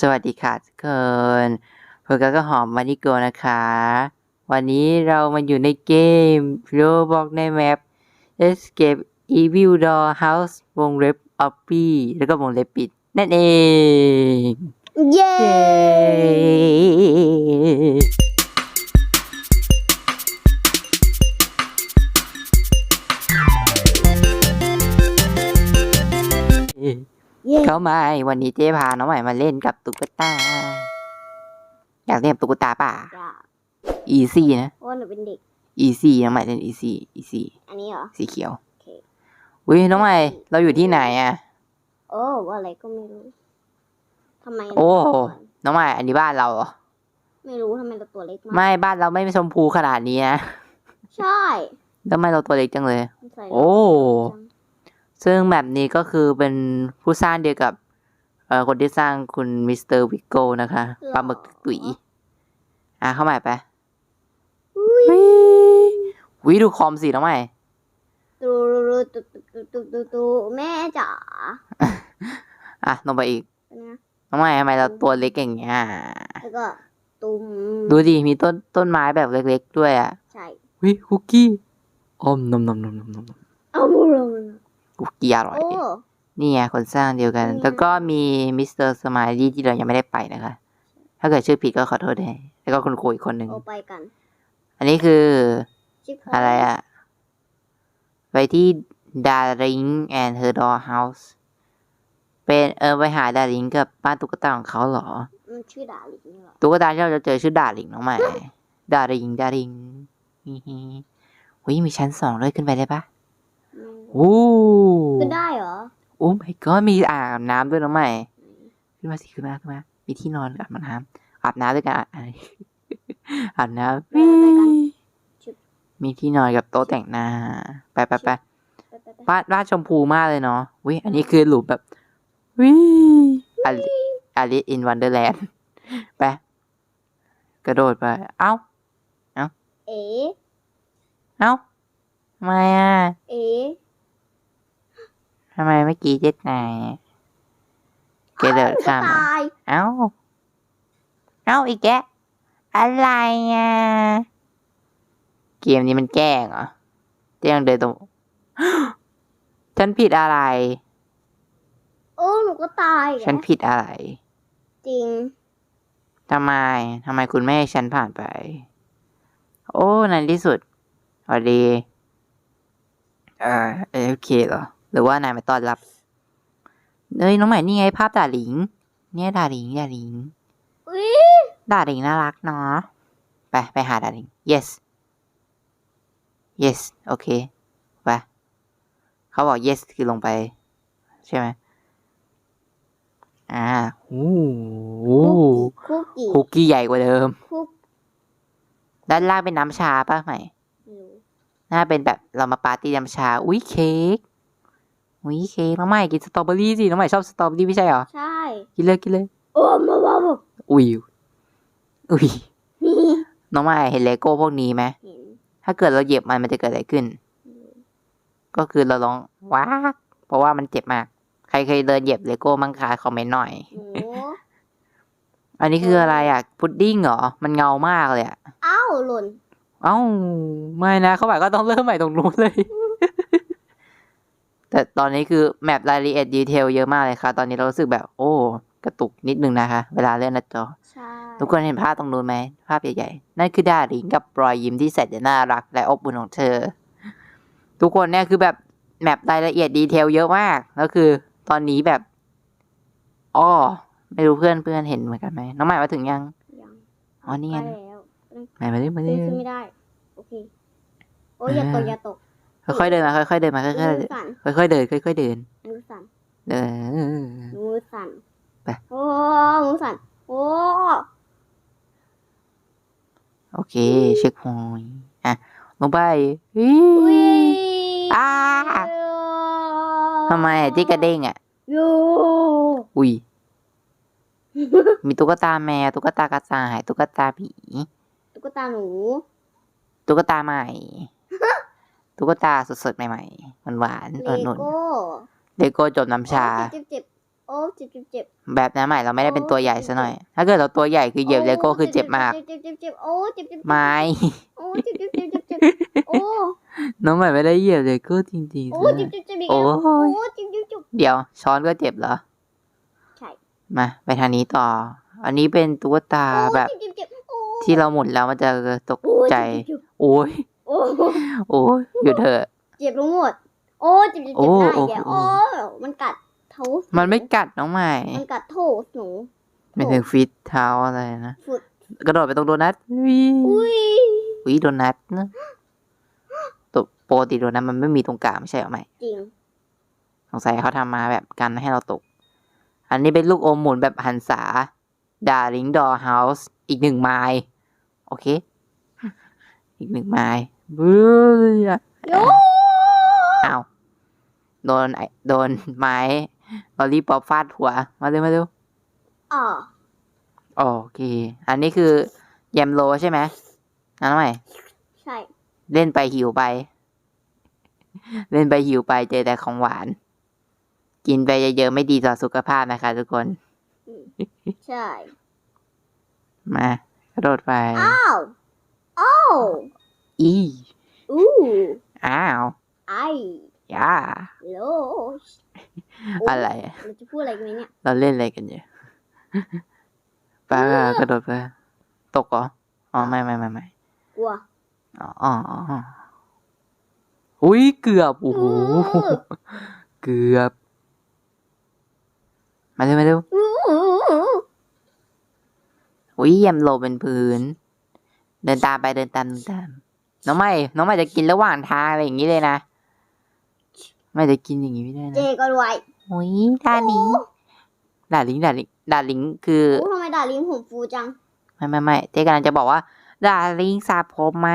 สวัสดีค่ะทุกคนพวกเราก็หอมมานิโกนะคะ วันนี้เรามาอยู่ในเกม Roblox ในแมป Escape Evil Doll House วงเล็บ o p p y แล้วก็วงเล็บปิด นั่นเอง เย้ เย้เย้เข้ามาวันนี้เจ๊พาน้องใหม่มาเล่นกับตุ๊กตา อยากเล่นกับตุ๊กตาป่ะจ้า easy นะเพราะว่าหนูเป็นเด็ก easy น้องใหม่เล่น easy easy อันนี้เหรอ สีเขียวโอเค อุ้ยน้องใหม่เราอยู่ที่ไหนอะ โอ้ว่าอะไรก็ไม่รู้ทำไมโอ้เราตัวน้องใหม่อันนี้บ้านเราเหรอไม่รู้ทำไมเราตัวเล็กมากไม่บ้านเราไม่ชมพูขนาดนี้นะใช่ทำไมเราตัวเล็กจังเลยใส่โอ้ ซึ่งแบบนี้ก็คือเป็นผู้สร้างเดียวกับเอ่อคนที่สร้างคุณมิสเตอร์วิโก้นะคะปลาหมึกตุ๋ยอะเข้ามาไปวิวิดูคอมสิน้องใหม่ตูตูตูตูตูตูตูแม่จ๋าอะลงไปอีกเป็นไงน้องใหม่ทำไมเราตัวเล็กอย่างเงี้ยแล้วก็ตุ้มดูดิมีต้นต้นไม้แบบเล็ก ๆ ด้วยอะใช่วิคุกกี้อมนมนมนมนมนมเอามือลง คุกกี้อร่อย โอ้ นี่ไงคนสร้างเดียวกันนี่ไงแล้วก็มีมิสเตอร์สมายลี่ที่เรายังไม่ได้ไปนะคะ ถ้าเกิดชื่อผิดก็ขอโทษด้วยแล้วก็คุณครูอีกคนหนึ่ง เอาไปกันอันนี้คือชิปอะไรอะไปที่ Darling and her dollhouse เป็นเออไปหาดาริงกับบ้านตุ๊กตาของเขาเหรอ มันชื่อดาลิงนี่เหรอตุ๊กตาที่เราจะเจอชื่อดาริงน้องใหม่ ดาริงดาริงฮิฮิวิมีชั้นสองด้วยขึ้นไปได้ปะไม่รู้ โอ้ก็ได้เหรอ โอ้ my god มีอ่างอาบน้ำด้วยน้องใหม่ขึ้นมาสิขึ้นมาขึ้นมามีที่นอนอาบน้ำอาบน้ำด้วยกันอะอะไรอาบน้ไปไปกันชุดำมีที่นอนกับโต๊ะแต่งหน้า ไปไปไป ไปไปไปบ้านบ้านชมพูมากเลยเนาะวิอันนี้คือหลุมแบบวิอลิอลิอินวันเดอร์แลนด์ ไป กระโดดไป เอ้า เอ๋ เอ้าทำไมอะ เอ๋ ทำไมเมื่อกี้เจ็ดนายกระโดดข้ามตาย เอ้า เอ้าอีกแกะอะไรอะ เกมนี้มันแกล้งเหรอเตียงเดินตรง ฉันผิดอะไร โอ้หนูก็ตายอีกฉันแล้วผิดอะไรจริง ทำไมทำไมคุณแม่ให้ฉันผ่านไป โอ้ในที่สุดสวัสดี เออเออโอเคเหรอ หรือว่านายมาต้อนรับเอ้ยน้องใหม่นี่ไงภาพดาหลิง เนี่ยดาหลิงดาหลิงอุ้ยดาหลิงน่ารักเนาะไปไปหาดาหลิง yes yes โอเคไปเขาบอก yes คือลงไป ใช่ไหมอ่าโอ้โหคุกกี้คุกกี้ใหญ่กว่าเดิมคุกด้านล่างเป็นน้ำชาป่ะไหมไม่รู้น่าเป็นแบบเรามาปาร์ตี้น้ำชา อุ้ยเค้ก อุ้ยเค้กน้องใหม่กินสตรอเบอรี่สิน้องใหม่ชอบสตรอเบอรี่ไม่ใช่เหรอ ใช่ กินเลยกินเลยโอ้มาบ้าบ้าอุ้ยอุ้ยนี่น้องใหม่เห็นเลโก้พวกนี้ไหมเห็นถ้าเกิดเราเหยียบมันมันจะเกิดอะไรขึ้น ก็คือเราลองว้ากเพราะว่ามันเจ็บมาก ใครเคยเดินเหยียบเลโก้มั้งคะคอมเมนต์หน่อยหนูอันนี้คืออะไรอะ พุดดิ้งเหรอ มันเงามากเลยอะ อ้าวหล่น เอ้า ไม่นะเขาบอกก็ต้องเริ่มใหม่ตรงนู้นเลย แต่ตอนนี้คือแมปรายละเอียดดีเทลเยอะมากเลยค่ะ ตอนนี้เรารู้สึกแบบ โอ้ กระตุกนิดนึงนะคะ เวลาเล่นหนะจอใช่ทุกคนเห็นภาพตรงนู้นไหม ภาพใหญ่ๆ นั่นคือดาริงกับรอยยิ้มที่แสนจะน่ารักและอบอุ่นของเธอ ทุกคนเนี่ยคือแบบแมปรายละเอียดดีเทลเยอะมาก แล้วคือตอนนี้แบบอ้อไม่รู้เพื่อนเพื่อนเห็นเหมือนกันไหมน้องใหม่มาถึงยังยังอ๋อนี่ไงไปแล้วใหม่มาดิมาดิขึ้นไม่ได้ โอเค โอ้ยอย่าตกอย่าตก ค่อยๆเดินมาค่อยๆเดินมาค่อยๆมืเดิอนสั่นค่อยๆเดินค่อยๆเดิน มือสั่นเดินมือสั่นไป โอ้มือสั่นโอ้โอเค เช็คพอยต์อะลงไปอีอุ้ยอ่าทำไมอะที่กระเด้งอะ โยูอุ้ย มีตุ๊กตาแมวตุ๊กตากระต่ายตุ๊กตาผีตุ๊กตาหนูตุ๊กตาใหม่ ตุ๊กตาสดๆ ใหม่ๆหวานๆเลเออนุ่นโก้เลโก้จบน้ำชาโอ้เจ็บเจ็บโอ้เจ็บเจ็บเจ็บแบบนั้นใหม่เราไม่ได้เป็นตัวใหญ่ซะหน่อย ถ้าเกิดเราตัวใหญ่คือเหยียบเลโก้คือเจ็บมาก เจ็บเจ็บเจ็บเจ็บโอ้เจ็บเจ็บเจ็บไม่ โอ้เจ็บเจ็บเจ็บเจ็บเจ็บโอ้น้องใหม่ไม่ได้เหยียบเลโก้จริงๆโอ้ซะหเจ็น่บอยเจ็บเจ็บอีกโอ้แล้วโอ้ยเจ็บเจ็บเจ็บเดี๋ยวช้อนก็เจ็บเหรอใช่มาไปทางนี้ต่อ อันนี้เป็นตุ๊กตาโอ้แบบเจ็บเจ็บเจ็บโอ้ที่เราหมุนแล้วมันจะตกโอ้ใจเจ็บเจ็บโอ้ย โอ้โอ้ยหยุดเถอะ เจ็บทั้งหมด โอ้เจ็บเจ็บโอ้เจ็บได้โอ้แกโอ้โอ้มันกัดเท้ามันไม่กัดน้องใหม่ มันกัดโถหนูไม่ถึงฟิตเท้าอะไรนะฝึกกระโดดไปตรงโดนัทวิอุ้ยวิโดนัทนะตัวปกติโดนัทมันไม่มีตรงกลางไม่ใช่เหรอไหมจริงสงสัยเขาทำมาแบบกันไม่ให้เราตก อันนี้เป็นลูกอมหมุนแบบหันษาดาริงดอเฮาส์อีกหนึ่งไม้โอเค อีกหนึ่งไม้เบื่อโยอ้าวโดนไอโดนไม้ลอรี่ป๊อปฟาดหัว มาเร็วมาเร็วอ่าโอเค อันนี้คือแยมโลใช่ไหมนั่นใหม่ใช่ เล่นไปหิวไป เล่นไปหิวไปเจอแต่ของหวาน กินไปเยอะๆไม่ดีต่อสุขภาพนะคะทุกคน ใช่ มากระโดดไป อ้าว อ้าว อีอู้อ้าวไอย่าโลอะไรเราจะพูดอะไรกันไหมเนี่ย เราเล่นอะไรกันอยู่ป้ากระโดดไปตกเหรอ อ๋อ ไม่ไม่ไม่ไม่กลัว อ๋ออ๋ออ๋ออุ้ยเกือบ โอ้โห เกือบ มาเร็วมาเร็วอู้อุ้ยเยี่ยมโลเป็นพื้น เดินตามไปเดินตามเดินตาม น้องไม่ น้องไม่จะกินระหว่างทางอะไรอย่างนี้เลยนะ ไม่จะกินอย่างนี้ไม่ได้เจนะก็ไว้อุ้ยดาลิงดาลิงดาลิงดาลิงคือ โอ้ทำไมด่าลิ้นผมฟูจัง ไม่ไม่ไม่เจ๊กำลังจะบอกว่า ดาลิงสระผมไหม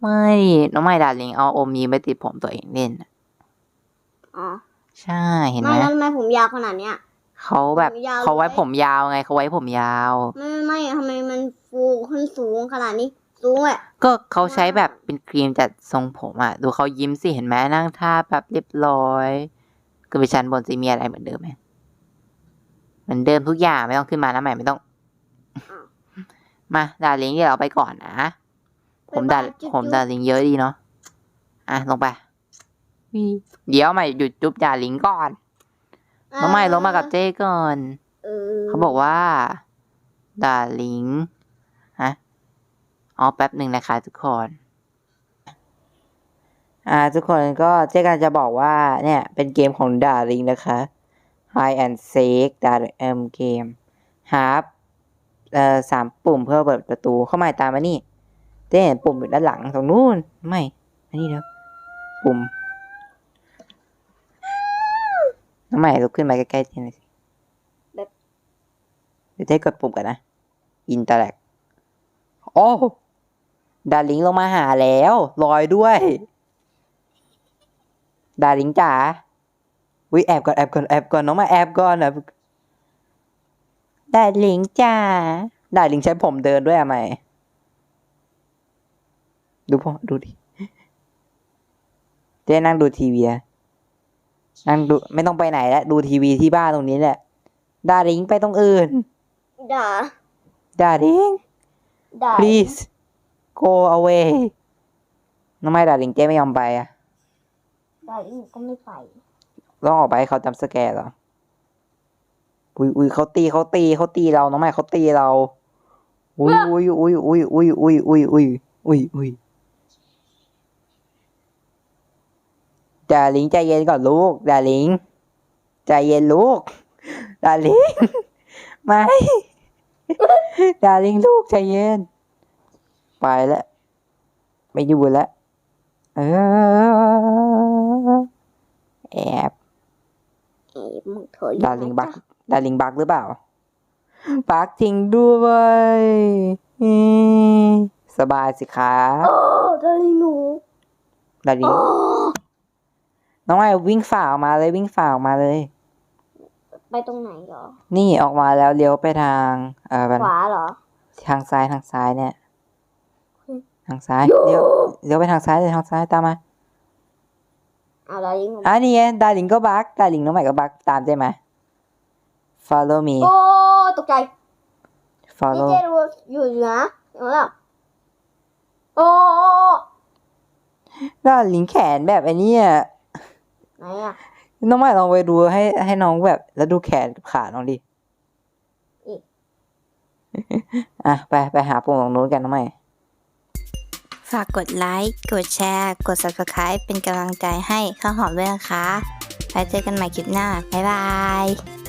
ไม่ น้องไม่ดาลิงเอาอมยิ้มไปติดผมตัวเองเล่นน่ะอ๋อใช่เห็นไหมไม่แล้วทำไมผมยาวขนาดเนี้ย เขาแบบผมยาว เขาไว้เลยผมยาวไงเขาไว้ผมยาว ไม่ไม่ไม่ทำไมมันฟูขึ้นสูงขนาดนี้ สูงอะ ก็เขาใช้แบบเป็นครีมจัดทรงผมอะ ดูเขายิ้มสิเห็นไหมนั่งท่าแบบเรียบร้อยก็ไปชั้นบนสิมีอะไรเหมือนเดิมไหมเหมือนเดิมทุกอย่างไม่ต้องขึ้นมานะใหม่ไม่ต้อง มาดาลิงเดี๋ยวเราไปก่อนนะ ผมดาบ๊ายบายจุ๊บผมจุ๊บดาลิงเยอะดีเนาะอะลงไปวิเดี๋ยวใหม่หยุดจุ๊บดาลิงก่อนน้องใหม่ลงมากับเจ้ก่อนเออเขาบอกว่าดาลิงฮะ อ๋อแป๊บหนึ่งนะคะทุกคนอ่าทุกคนก็เจ๊กันจะบอกว่าเนี่ยเป็นเกมของดาลิงนะคะ Hide and Seek ดาเอ็มเกมหาเอ่อสามปุ่มเพื่อเปิดประตูเข้ามาตามมานี่เจ๊เห็นปุ่มอยู่ด้านหลังตรงนู้นไม่อันนี้เดี๋ยวปุ่มน้องใหม่ลุกขึ้นมาใกล้ๆเจ๊หน่อยสิเดี๋ยวเจ๊กดปุ่มกันนะอินเตอร์แลกโอ้ ดาริงลงมาหาแล้วลอยด้วย ดาริงจ๋าวิแอบก่อนแอบก่อนแอบก่อนน้องมาแอบก่อนนะดาริงจ๋าดาริงใช้ผมเดินด้วยอะไหมดูพ่อดูดิเจ๊นั่งดูทีวีอะนั่งดูไม่ต้องไปไหนแล้วดูทีวีที่บ้านตรงนี้แหละ ดาริงไปตรงอื่นด่า Darling ด่า please go away ทำไมดาริงเจ๊ไม่ยอมไปอะด่าลิ้นก็ไม่ไปต้องออกไปให้เขาจำสแกร์เหรอ อุ้ยอุ้ยเขาตีเขาตีเขาตีเรา น้องใหม่เขาตีเรา อุ้ยอุ้ยอุ้ยอุ้ยอุ้ยอุ้ยอุ้ยอุ้ยอุ้ยอุ้ยดาริงใจเย็นก่อนลูก ดาริงใจเย็นลูก ดาริงไม่ ดาริงลูกใจเย็น ไปแล้ว ไม่อยู่แล้วเออแอบเอ๋มึงเถอยดาริงบักดาริงบักหรือเปล่าบักจริงด้วยอืมสบายสิครับโอ้ดาริงหนูดาริงโอ้น้องไอ้วิ่งฝ่าออกมาเลยวิ่งฝ่าออกมาเลย ไปตรงไหนเหรอ นี่ออกมาแล้วเลี้ยวไปทาง เอ่อขวาเหรอ ทางซ้ายทางซ้ายเนี่ยอืม ทางซ้ายโย่เลี้ยวเลี้ยวไปทางซ้ายเลยทางซ้ายตามมาเอาอะไรยิงอะนี่ไงดาริงก็บักดาริงน้องใหม่ก็บักตามได้ไหม follow me โอ้ตกใจนี่ follow เจรู้อยู่นะเห็นไหมล่ะโอ้ดาริงแขนแบบไอ้นี่อะไหนอะน้องใหม่ลองไปดูให้ให้น้องแบบ แล้วดูแขนกับขาน้องดิอีกอะไปไปหาปุ่มตรงนู้นกันน้องใหม่ ฝากกดไลค์ กดแชร์ กด subscribe เป็นกำลังใจให้ข้าวหอมด้วยนะคะ แล้วเจอกันใหม่คลิปหน้า บ๊ายบาย